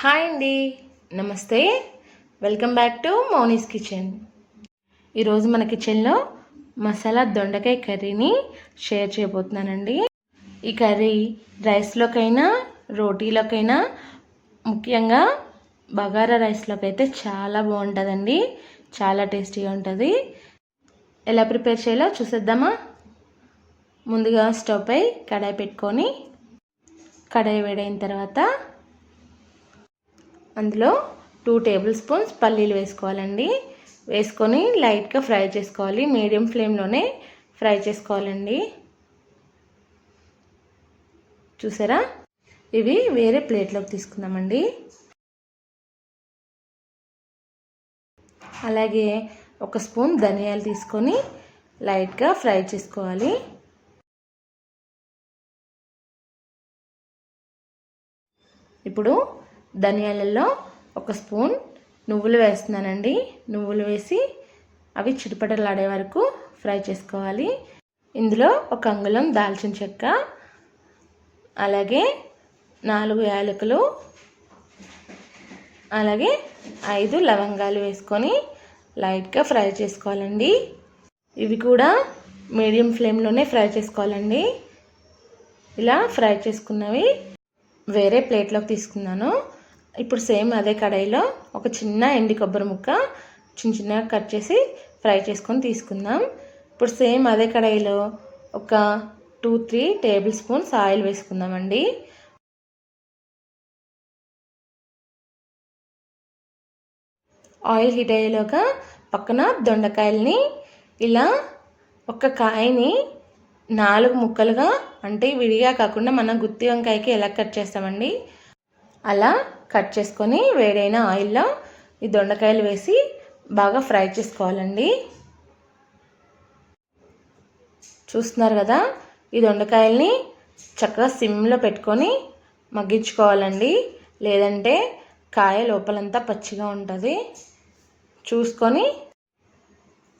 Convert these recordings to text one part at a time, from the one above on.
Hi అండి. నమస్తే. Welcome back to Mouni's kitchen. ఈరోజు మన కిచెన్లో మసాలా దొండకాయ కర్రీని షేర్ చేయబోతున్నానండి. ఈ కర్రీ రైస్లోకైనా రోటీలోకైనా ముఖ్యంగా బగారా రైస్లోకి అయితే చాలా బాగుంటుందండి. చాలా టేస్టీగా ఉంటుంది. ఎలా ప్రిపేర్ చేయాలో చూసేద్దామా? ముందుగా స్టవ్ పై కడాయి పెట్టుకొని కడాయి వేడైన తర్వాత అందులో టూ టేబుల్ స్పూన్స్ పల్లీలు వేసుకోవాలండి. వేసుకొని లైట్గా ఫ్రై చేసుకోవాలి. మీడియం ఫ్లేమ్లోనే ఫ్రై చేసుకోవాలండి. చూసారా? ఇవి వేరే ప్లేట్లోకి తీసుకుందామండి. అలాగే ఒక స్పూన్ ధనియాలు తీసుకొని లైట్గా ఫ్రై చేసుకోవాలి. ఇప్పుడు ధనియాలలో ఒక స్పూన్ నువ్వులు వేస్తున్నానండి. నువ్వులు వేసి అవి చిటిపటలాడే వరకు ఫ్రై చేసుకోవాలి. ఇందులో ఒక అంగుళం దాల్చిన చెక్క అలాగే నాలుగు యాలకులు అలాగే ఐదు లవంగాలు వేసుకొని లైట్గా ఫ్రై చేసుకోవాలండి. ఇవి కూడా మీడియం ఫ్లేమ్లోనే ఫ్రై చేసుకోవాలండి. ఇలా ఫ్రై చేసుకున్నవి వేరే ప్లేట్లోకి తీసుకున్నాను. ఇప్పుడు సేమ్ అదే కడాయిలో ఒక చిన్న ఎండి కొబ్బరి ముక్క చిన్న చిన్నగా కట్ చేసి ఫ్రై చేసుకొని తీసుకుందాం. ఇప్పుడు సేమ్ అదే కడాయిలో ఒక two three tablespoons oil వేసుకుందామండి. ఆయిల్ హీట్ అయ్యేలోగా పక్కన దొండకాయలని ఇలా ఒక కాయని నాలుగు ముక్కలుగా అంటే విడిగా కాకుండా మనం గుత్తి వంకాయకి ఎలా కట్ చేస్తామండి? అలా కట్ చేసుకొని వేడైన ఆయిల్లో ఈ దొండకాయలు వేసి బాగా ఫ్రై చేసుకోవాలండి. చూస్తున్నారు కదా ఈ దొండకాయల్ని చక్కగా సిమ్లో పెట్టుకొని మగ్గించుకోవాలండి. లేదంటే కాయ లోపలంతా పచ్చిగా ఉంటుంది. చూసుకొని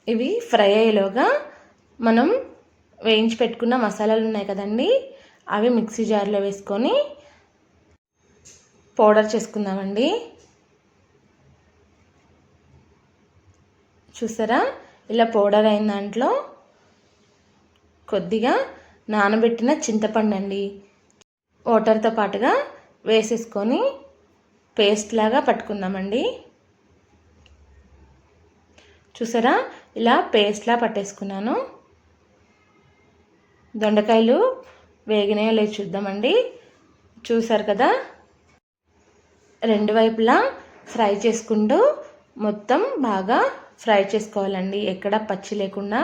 ఇవి ఫ్రై అయ్యేలోగా మనం వేయించి పెట్టుకున్న మసాలాలు ఉన్నాయి కదండి అవి మిక్సీ జార్లో వేసుకొని పౌడర్ చేసుకుందామండి. చూసారా? ఇలా పౌడర్ అయిన దాంట్లో కొద్దిగా నానబెట్టిన చింతపండు అండి వాటర్తో పాటుగా వేసేసుకొని పేస్ట్ లాగా పట్టుకుందామండి. చూసారా? ఇలా పేస్ట్లా పట్టేసుకున్నాను. దొండకాయలు వేగినాయో లేదు చూద్దామండి. చూసారు కదా? రెండు వైపులా ఫ్రై చేసుకుంటూ మొత్తం బాగా ఫ్రై చేసుకోవాలండి. ఎక్కడ పచ్చి లేకుండా.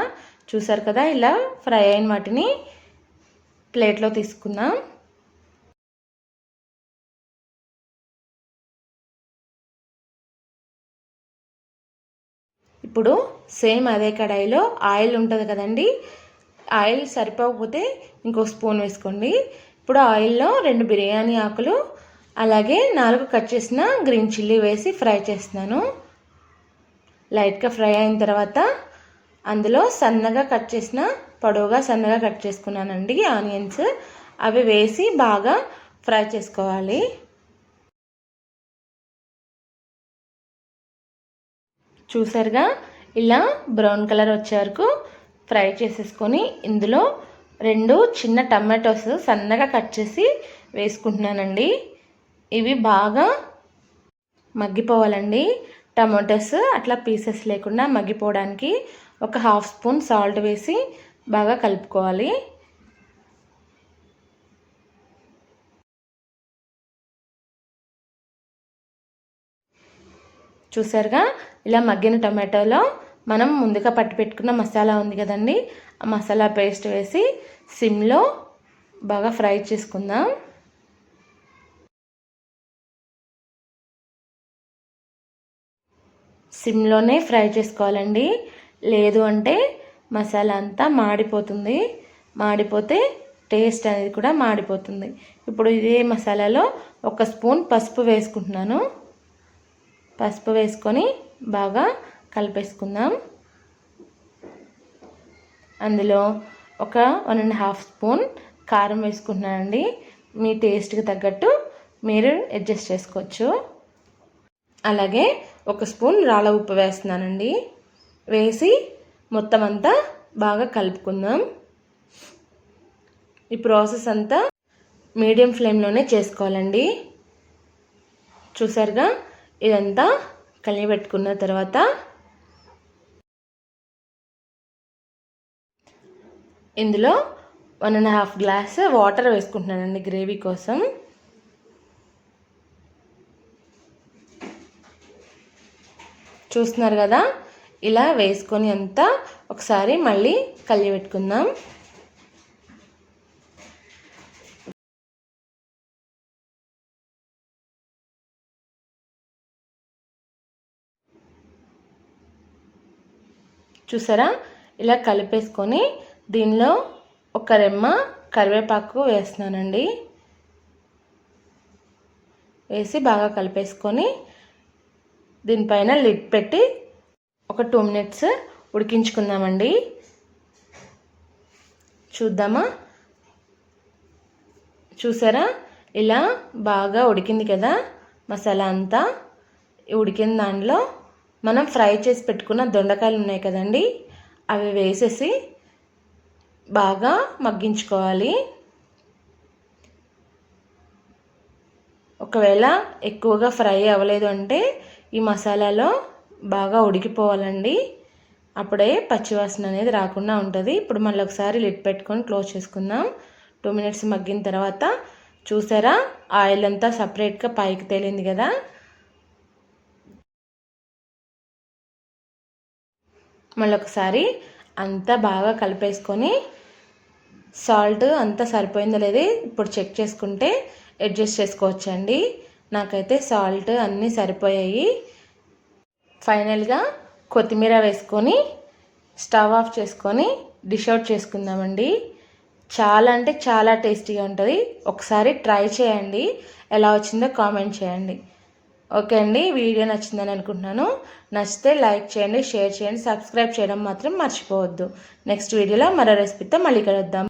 చూసారు కదా ఇలా ఫ్రై అయిన వాటిని ప్లేట్లో తీసుకుందాం. ఇప్పుడు సేమ్ అదే కడాయిలో ఆయిల్ ఉంటుంది కదండి ఆయిల్ సరిపోకపోతే ఇంకో స్పూన్ వేసుకోండి. ఇప్పుడు ఆయిల్లో రెండు బిర్యానీ ఆకులు అలాగే నాలుగు కట్ చేసిన గ్రీన్ చిల్లీ వేసి ఫ్రై చేస్తున్నాను. లైట్గా ఫ్రై అయిన తర్వాత అందులో సన్నగా కట్ చేసిన పొడవుగా సన్నగా కట్ చేసుకున్నానండి ఆనియన్స్. అవి వేసి బాగా ఫ్రై చేసుకోవాలి. చూసారుగా? ఇలా బ్రౌన్ కలర్ వచ్చే వరకు ఫ్రై చేసేసుకొని ఇందులో రెండు చిన్న టమాటోస్ సన్నగా కట్ చేసి వేసుకుంటున్నానండి. ఇవి బాగా మగ్గిపోవాలండి. టమాటోస్ అట్లా పీసెస్ లేకుండా మగ్గిపోవడానికి ఒక హాఫ్ స్పూన్ సాల్ట్ వేసి బాగా కలుపుకోవాలి. చూసారుగా? ఇలా మగ్గిన టమాటోలో మనం ముందుగా పట్టి పెట్టుకున్న మసాలా ఉంది కదండి. ఆ మసాలా పేస్ట్ వేసి సిమ్లో బాగా ఫ్రై చేసుకుందాం. సిమ్లోనే ఫ్రై చేసుకోవాలండి. లేదు అంటే మసాలా అంతా మాడిపోతుంది. మాడిపోతే టేస్ట్ అనేది కూడా మాడిపోతుంది. ఇప్పుడు ఇదే మసాలాలో ఒక స్పూన్ పసుపు వేసుకుంటున్నాను. పసుపు వేసుకొని బాగా కలిపేసుకుందాం. అందులో ఒక వన్ అండ్ హాఫ్ స్పూన్ కారం వేసుకుంటున్నానండి. మీ టేస్ట్కి తగ్గట్టు మీరు అడ్జస్ట్ చేసుకోవచ్చు. అలాగే ఒక స్పూన్ రాళ్ళ ఉప్పు వేస్తున్నానండి. వేసి మొత్తం అంతా బాగా కలుపుకుందాం. ఈ ప్రాసెస్ అంతా మీడియం ఫ్లేమ్లోనే చేసుకోవాలండి. చూసారుగా? ఇదంతా కలిపెట్టుకున్న తర్వాత ఇందులో one and half glass water వేసుకుంటున్నానండి గ్రేవీ కోసం. చూస్తున్నారు కదా? ఇలా వేసుకొని అంతా ఒకసారి మళ్ళీ కలిపెట్టుకుందాం చూసారా? ఇలా కలిపేసుకొని దీనిలో ఒక రెమ్మ కరివేపాకు వేస్తున్నానండి. వేసి బాగా కలిపేసుకొని దీనిపైన లిడ్ పెట్టి ఒక టూ మినిట్స్ ఉడికించుకుందామండి. చూద్దామా? చూసారా? ఇలా బాగా ఉడికింది కదా మసాలా అంతా. ఉడికిన దాంట్లో మనం ఫ్రై చేసి పెట్టుకున్న దొండకాయలు ఉన్నాయి కదండి అవి వేసేసి బాగా మగ్గించుకోవాలి. ఒకవేళ ఎక్కువగా ఫ్రై అవ్వలేదు అంటే ఈ మసాలాలో బాగా ఉడికిపోవాలండి. అప్పుడే పచ్చివాసన అనేది రాకుండా ఉంటుంది. ఇప్పుడు మళ్ళీ ఒకసారి లిడ్ పెట్టుకొని క్లోజ్ చేసుకుందాం. టూ మినిట్స్ మగ్గిన తర్వాత చూసారా? ఆయిల్ అంతా సపరేట్గా పైకి తేలింది కదా. మళ్ళీ ఒకసారి అంతా బాగా కలిపేసుకొని సాల్ట్ అంతా సరిపోయిందో లేదు ఇప్పుడు చెక్ చేసుకుంటే అడ్జస్ట్ చేసుకోవచ్చండి. నాకైతే సాల్ట్ అన్నీ సరిపోయాయి. ఫైనల్గా కొత్తిమీర వేసుకొని స్టవ్ ఆఫ్ చేసుకొని డిష్ అవుట్ చేసుకుందామండి. చాలా అంటే చాలా టేస్టీగా ఉంటుంది. ఒకసారి ట్రై చేయండి. ఎలా వచ్చిందో కామెంట్ చేయండి. ఓకే అండి వీడియో నచ్చిందని అనుకుంటున్నాను. నచ్చితే లైక్ చేయండి షేర్ చేయండి సబ్స్క్రైబ్ చేయడం మాత్రం మర్చిపోవద్దు. నెక్స్ట్ వీడియోలో మరో రెసిపీతో మళ్ళీ కలుద్దాం.